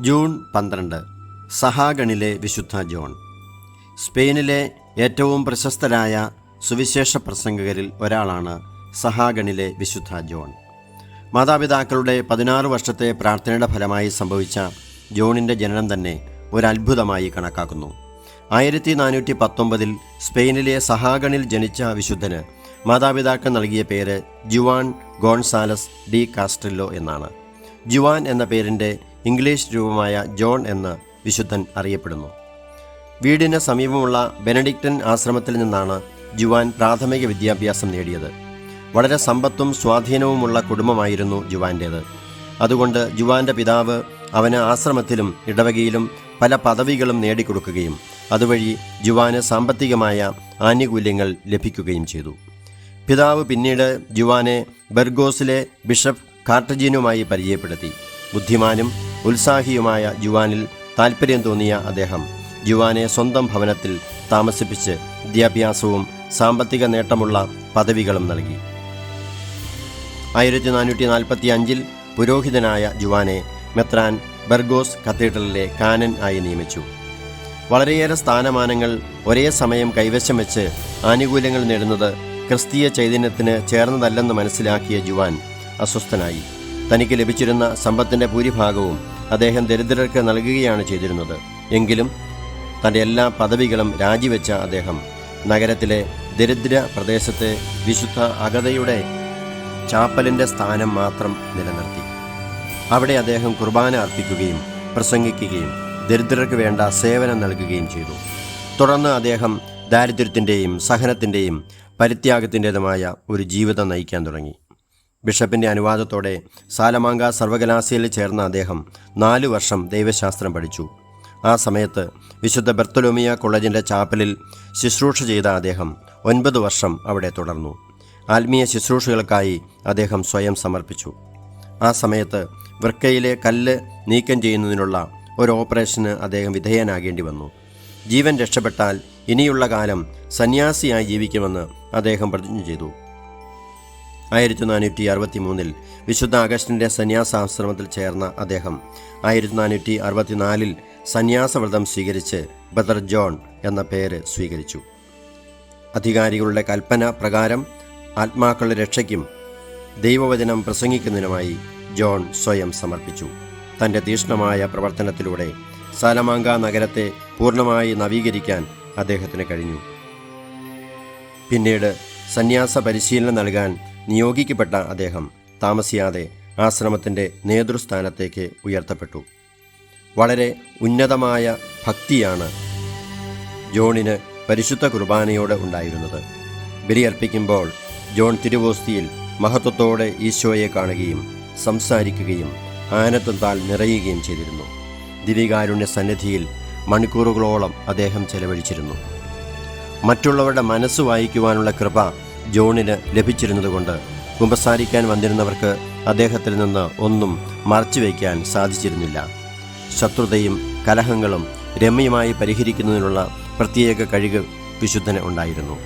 June പന്ത്രണ്ട്. സഹാഗണിലെ വിശുദ്ധ John. സ്പെയിനിലെ ഏറ്റവും പ്രശസ്തരായ സുവിശേഷ പ്രസംഗകരിൽ ഒരാളാണ് സഹാഗണിലെ വിശുദ്ധ ജോൺ. മാതാപിതാക്കളുടെ പതിനാറ് വർഷത്തെ പ്രാർത്ഥനയുടെ ഫലമായി സംഭവിച്ച ജോണിന്റെ ജനനം തന്നെ ഒരു അത്ഭുതമായി കണക്കാക്കുന്നു. ആയിരത്തി നാനൂറ്റി പത്തൊമ്പതിൽ സ്പെയിനിലെ സഹാഗണിൽ ജനിച്ച വിശുദ്ധന് മാതാപിതാക്കൾ നൽകിയ പേര് ജുവാൻ ഗോൺസാലസ് ഡി കാസ്ട്രില്ലോ എന്നാണ്. ജുവാൻ എന്ന പേരിന്റെ ഇംഗ്ലീഷ് രൂപമായ ജോൺ എന്ന് വിശുദ്ധൻ അറിയപ്പെടുന്നു. വീടിന് സമീപമുള്ള ബെനഡിക്റ്റൻ ആശ്രമത്തിൽ നിന്നാണ് ജുവാൻ പ്രാഥമിക വിദ്യാഭ്യാസം നേടിയത്. വളരെ സമ്പത്തും സ്വാധീനവുമുള്ള കുടുംബമായിരുന്നു ജുവാന്റേത് അതുകൊണ്ട് ജുവാന്റെ പിതാവ് അവന് ആശ്രമത്തിലും ഇടവകയിലും പല പദവികളും നേടിക്കൊടുക്കുകയും അതുവഴി ജുവാന് സാമ്പത്തികമായ ആനുകൂല്യങ്ങൾ ലഭിക്കുകയും ചെയ്തു. പിതാവ് പിന്നീട് ജുവാനെ ബെർഗോസിലെ ബിഷപ്പ് കാർട്ടജീനുമായി പരിചയപ്പെടുത്തി. ബുദ്ധിമാനും ഉത്സാഹിയുമായ ജുവാനിൽ താൽപ്പര്യം തോന്നിയ അദ്ദേഹം ജുവാനെ സ്വന്തം ഭവനത്തിൽ താമസിപ്പിച്ച് വിദ്യാഭ്യാസവും സാമ്പത്തിക നേട്ടമുള്ള പദവികളും നൽകി. ആയിരത്തി നാനൂറ്റി നാൽപ്പത്തി അഞ്ചിൽ പുരോഹിതനായ ജുവാനെ മെത്രാൻ ബർഗോസ് കത്തീഡ്രലിലെ കാനൻ ആയി നിയമിച്ചു. വളരെയേറെ സ്ഥാനമാനങ്ങൾ ഒരേ സമയം കൈവശം വെച്ച് ആനുകൂല്യങ്ങൾ നേടുന്നത് ക്രിസ്തീയ ചൈതന്യത്തിന് ചേർന്നതല്ലെന്ന് മനസ്സിലാക്കിയ ജുവാൻ അസ്വസ്ഥനായി. തനിക്ക് ലഭിച്ചിരുന്ന സമ്പത്തിന്റെ ഭൂരിഭാഗവും അദ്ദേഹം ദരിദ്രർക്ക് നൽകുകയാണ് ചെയ്തിരുന്നത്. എങ്കിലും തന്റെ എല്ലാ പദവികളും രാജിവെച്ച അദ്ദേഹം നഗരത്തിലെ ദരിദ്ര പ്രദേശത്തെ വിശുദ്ധ അഗതയുടെ ചാപ്പലിന്റെ സ്ഥാനം മാത്രം നിലനിർത്തി. അവിടെ അദ്ദേഹം കുർബാന അർപ്പിക്കുകയും പ്രസംഗിക്കുകയും ദരിദ്രർക്ക് വേണ്ട സേവനം നൽകുകയും ചെയ്തു. തുടർന്ന് അദ്ദേഹം ദാരിദ്ര്യത്തിന്റെയും സഹനത്തിന്റെയും പരിത്യാഗത്തിന്റെതുമായ ഒരു ജീവിതം നയിക്കാൻ തുടങ്ങി. ബിഷപ്പിന്റെ അനുവാദത്തോടെ സാലമാങ്ക സർവകലാശയിൽ ചേർന്ന അദ്ദേഹം നാലു വർഷം ദൈവശാസ്ത്രം പഠിച്ചു. ആ സമയത്ത് വിശുദ്ധ ബെർത്തലോമിയ കോളേജിന്റെ ചാപ്പലിൽ ശുശ്രൂഷ ചെയ്ത അദ്ദേഹം ഒൻപത് വർഷം അവിടെ തുടർന്നു. ആത്മീയ ശുശ്രൂഷകൾക്കായി അദ്ദേഹം സ്വയം സമർപ്പിച്ചു. ആ സമയത്ത് വൃക്കയിലെ കല്ല് നീക്കം ചെയ്യുന്നതിനുള്ള ഒരു ഓപ്പറേഷന് അദ്ദേഹം വിധേയനാകേണ്ടി വന്നു. ജീവൻ രക്ഷപ്പെട്ടാൽ ഇനിയുള്ള കാലം സന്യാസിയായി ജീവിക്കുമെന്ന് അദ്ദേഹം പ്രതിജ്ഞ ചെയ്തു. ആയിരത്തി നാനൂറ്റി അറുപത്തി മൂന്നിൽ വിശുദ്ധ അഗസ്റ്റിന്റെ സന്യാസാശ്രമത്തിൽ ചേർന്ന അദ്ദേഹം ആയിരത്തി നാനൂറ്റി അറുപത്തിനാലിൽ സന്യാസവ്രതം സ്വീകരിച്ച് ബദർ ജോൺ എന്ന പേര് സ്വീകരിച്ചു. അധികാരികളുടെ കൽപ്പന പ്രകാരം ആത്മാക്കളുടെ രക്ഷയ്ക്കും ദൈവവചനം പ്രസംഗിക്കുന്നതിനുമായി ജോൺ സ്വയം സമർപ്പിച്ചു. തന്റെ തീക്ഷ്ണമായ പ്രവർത്തനത്തിലൂടെ സാലമാങ്ക നഗരത്തെ പൂർണമായി നവീകരിക്കാൻ അദ്ദേഹത്തിന് കഴിഞ്ഞു. പിന്നീട് സന്യാസ പരിശീലനം നൽകാൻ നിയോഗിക്കപ്പെട്ട അദ്ദേഹം താമസിയാതെ ആശ്രമത്തിന്റെ നേതൃസ്ഥാനത്തേക്ക് ഉയർത്തപ്പെട്ടു. വളരെ ഉന്നതമായ ഭക്തിയാണ് ജോണിന് പരിശുദ്ധ കുർബാനയോട് ഉണ്ടായിരുന്നത്. ബലിയർപ്പിക്കുമ്പോൾ ജോൺ തിരുവോസ്തിയിൽ മഹത്വത്തോടെ ഈശോയെ കാണുകയും സംസാരിക്കുകയും ആനന്ദത്താൽ നിറയുകയും ചെയ്തിരുന്നു. ദിവികാരുണ്യ സന്നിധിയിൽ മണിക്കൂറുകളോളം അദ്ദേഹം ചെലവഴിച്ചിരുന്നു. മറ്റുള്ളവരുടെ മനസ്സ് വായിക്കുവാനുള്ള കൃപ ജോണിന് ലഭിച്ചിരുന്നതുകൊണ്ട് കുമ്പസാരിക്കാൻ വന്നിരുന്നവർക്ക് അദ്ദേഹത്തിൽ നിന്ന് ഒന്നും മറച്ചുവെക്കാൻ സാധിച്ചിരുന്നില്ല. ശത്രുതയും കലഹങ്ങളും രമ്യമായി പരിഹരിക്കുന്നതിനുള്ള പ്രത്യേക കഴിവ് വിശുദ്ധന് ഉണ്ടായിരുന്നു.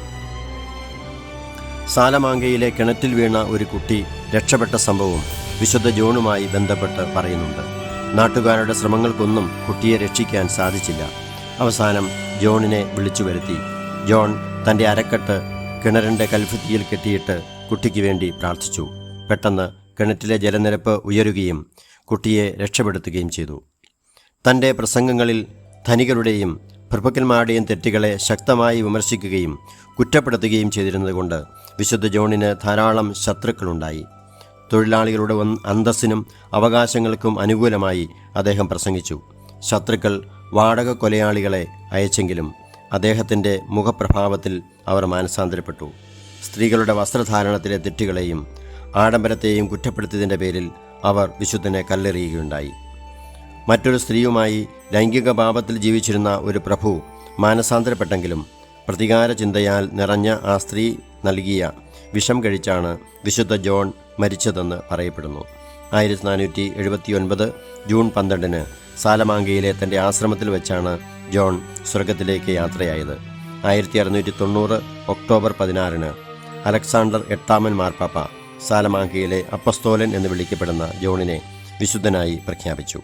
സാലമാങ്കയിലെ കിണറ്റിൽ വീണ ഒരു കുട്ടി രക്ഷപ്പെട്ട സംഭവം വിശുദ്ധ ജോണുമായി ബന്ധപ്പെട്ട് പറയുന്നുണ്ട്. നാട്ടുകാരുടെ ശ്രമങ്ങൾക്കൊന്നും കുട്ടിയെ രക്ഷിക്കാൻ സാധിച്ചില്ല. അവസാനം ജോണിനെ വിളിച്ചു വരുത്തി ജോൺ തന്റെ അരക്കെട്ട് കിണറിന്റെ കൽഫുത്തിയിൽ കെട്ടിയിട്ട് കുട്ടിക്ക് വേണ്ടി പ്രാർത്ഥിച്ചു. പെട്ടെന്ന് കിണറ്റിലെ ജലനിരപ്പ് ഉയരുകയും കുട്ടിയെ രക്ഷപ്പെടുത്തുകയും ചെയ്തു. തന്റെ പ്രസംഗങ്ങളിൽ ധനികരുടെയും പ്രഭുക്കന്മാരുടെയും തെറ്റുകളെ ശക്തമായി വിമർശിക്കുകയും കുറ്റപ്പെടുത്തുകയും ചെയ്തിരുന്നതുകൊണ്ട് വിശുദ്ധ ജോണിന് ധാരാളം ശത്രുക്കളുണ്ടായി. തൊഴിലാളികളുടെ അന്തസ്സിനും അവകാശങ്ങൾക്കും അനുകൂലമായി അദ്ദേഹം പ്രസംഗിച്ചു. ശത്രുക്കൾ വാടക കൊലയാളികളെ അയച്ചെങ്കിലും അദ്ദേഹത്തിന്റെ മുഖപ്രഭാവത്തിൽ അവർ മാനസാന്തരപ്പെട്ടു. സ്ത്രീകളുടെ വസ്ത്രധാരണത്തിലെ തെറ്റുകളെയും ആഡംബരത്തെയും കുറ്റപ്പെടുത്തിയതിന്റെ പേരിൽ അവർ വിശുദ്ധനെ കല്ലെറിയുകയുണ്ടായി. മറ്റൊരു സ്ത്രീയുമായി ലൈംഗിക പാപത്തിൽ ജീവിച്ചിരുന്ന ഒരു പ്രഭു മാനസാന്തരപ്പെട്ടെങ്കിലും പ്രതികാര ചിന്തയാൽ നിറഞ്ഞ ആ സ്ത്രീ നൽകിയ വിഷം കഴിച്ചാണ് വിശുദ്ധ ജോൺ മരിച്ചതെന്ന് പറയപ്പെടുന്നു. ആയിരത്തി നാനൂറ്റി എഴുപത്തി ഒൻപത് ജൂൺ പന്ത്രണ്ടിന് സാലമാങ്കയിലെ തന്റെ ആശ്രമത്തിൽ വെച്ചാണ് ജോൺ സ്വർഗത്തിലേക്ക് യാത്രയായത്. ആയിരത്തി അറുന്നൂറ്റി തൊണ്ണൂറ് ഒക്ടോബർ പതിനാറിന് അലക്സാണ്ടർ എട്ടാമൻ മാർപ്പാപ്പ സാലമാങ്കയിലെ അപ്പസ്തോലൻ എന്ന് വിളിക്കപ്പെടുന്ന ജോണിനെ വിശുദ്ധനായി പ്രഖ്യാപിച്ചു.